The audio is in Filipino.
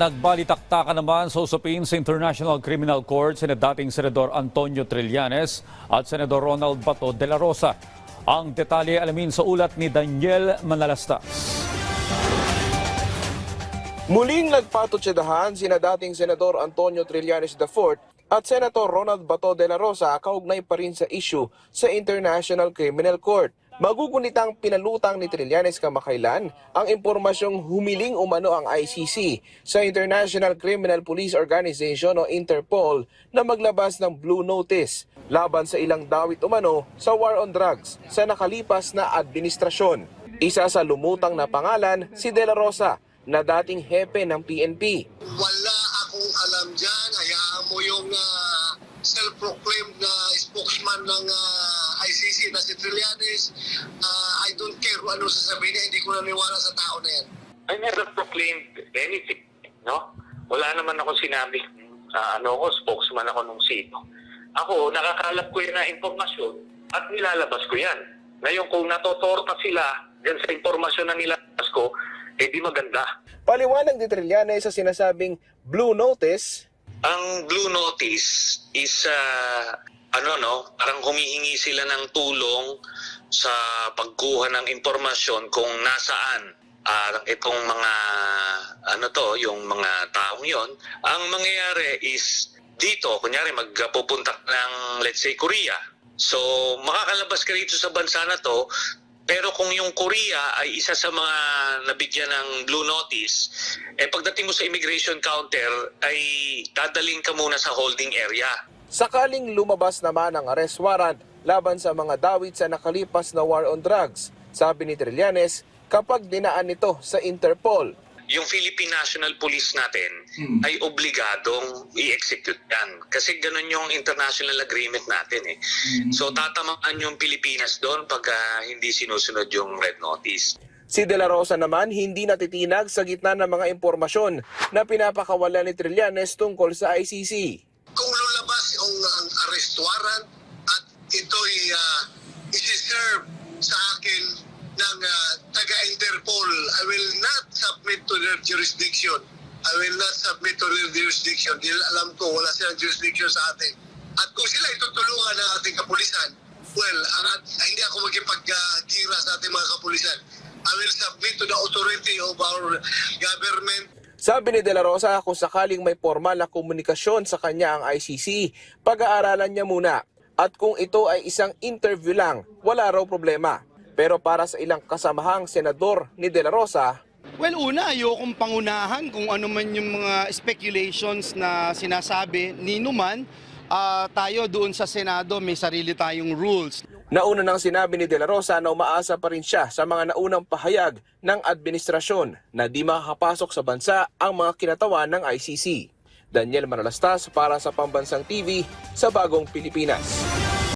Nagbalitaktakan naman sa usapin sa International Criminal Court sina dating Senador Antonio Trillanes at Senador Ronald Bato de la Rosa. Ang detalye alamin sa ulat ni Daniel Manalastas. Muling nagpatutsadahan sina dating Senador Antonio Trillanes IV at Senator Ronald Bato de la Rosa kaugnay pa rin sa issue sa International Criminal Court. Magugunitang pinalutang ni Trillanes kamakailan ang impormasyong humiling umano ang ICC sa International Criminal Police Organization o Interpol na maglabas ng Blue Notice laban sa ilang dawit umano sa war on drugs sa nakalipas na administrasyon. Isa sa lumutang na pangalan si De La Rosa na dating hepe ng PNP. wala akong alam dyan. Hayaan mo yung ah, self-proclaimed na spokesman ng ah, Na si Trillanes. Ah, I don't care kung ano sasabihin niya. Hindi ko naniwala sa tao na yan. I never proclaimed anything, no? Wala naman ako sinabi, ah, ano ako, spokesman ako nung sino. Ako, nakakalap ko yan na impormasyon at nilalabas ko yan. Ngayon, kung natotorta sila dyan sa impormasyon na nilalabas ko, eh di maganda. Paliwanag ni Trillanes sa sinasabing Blue Notice, Ang Blue Notice is, ah, ano no, parang humihingi sila ng tulong sa pagkuha ng impormasyon kung nasaan ah, itong mga, ano to, yung mga taong yon. Ang mangyayari is dito, kunyari magpupunta ng, let's say, Korea. So, makakalabas ka rito sa bansa na to, pero kung yung Korea ay isa sa mga nabigyan ng blue notice, eh pagdating mo sa immigration counter ay dadaling ka muna sa holding area. Sakaling lumabas naman ang arrest warrant laban sa mga dawit sa nakalipas na war on drugs. Sabi ni Trillanes, kapag dinaan nito sa Interpol. Yung Philippine National Police natin ay obligadong i-execute yan. Kasi ganun yung international agreement natin eh. So tatamaan yung Pilipinas doon pag ah, hindi sinusunod yung red notice. Si De La Rosa naman hindi natitinag sa gitna ng mga impormasyon na pinapakawala ni Trillanes tungkol sa ICC. Arrest warrant at ito'y uh, isi-serve sa akin ng ah, taga-Interpol, I will not submit to their jurisdiction. I will not submit to their jurisdiction. Dahil alam ko, wala silang jurisdiction sa atin. At kung sila itutulungan ng ating kapulisan, well, at- hindi ako magkipag-gira sa ating mga kapulisan. I will submit to the authority of our government Sabi ni De La Rosa kung sakaling may formal na komunikasyon sa kanya ang ICC, pag-aaralan niya muna. At kung ito ay isang interview lang, wala raw problema. Pero para sa ilang kasamahang senador ni De La Rosa, Well, una, ayokong pangunahan kung ano man yung mga speculations na sinasabi ni Numan. Ah, tayo doon sa Senado, may sarili tayong rules. Nauna nang sinabi ni De La Rosa na umaasa pa rin siya sa mga naunang pahayag ng administrasyon na di makakapasok sa bansa ang mga kinatawan ng ICC. Daniel Manalastas para sa Pambansang TV sa Bagong Pilipinas.